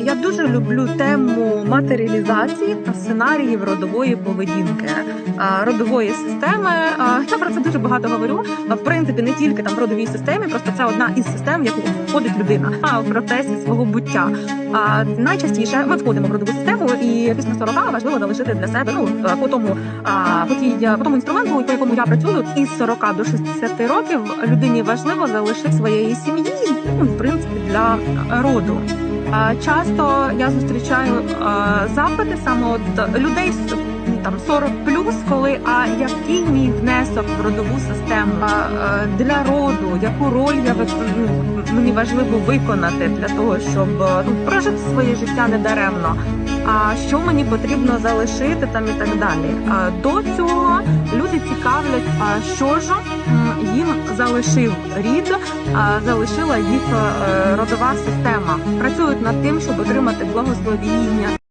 я дуже люблю тему матеріалізації та сценаріїв родової поведінки, родової системи. Я про це дуже багато говорю. В принципі, не тільки там в родовій системі, просто це одна із систем, в яку входить людина а, в процесі свого буття. А найчастіше ми входимо в родову систему, і після 40 важливо залишити для себе ну по тому по тій по тому інструменту, по якому я працюю, із 40 до 60 років людині важливо залишити своєї сім'ї, ну в принципі для роду. А, Часто я зустрічаю а, запити саме от людей там 40 плюс, коли а який мій внесок в родову систему а, для роду, яку роль я ну, мені важливо виконати для того, щоб е, ну, прожити своє життя недаремно. А що мені потрібно залишити там і так далі. До цього люди цікавлять, а що ж їм залишив рід, залишила їх е, родова система. Працюють над тим, щоб отримати благословіння,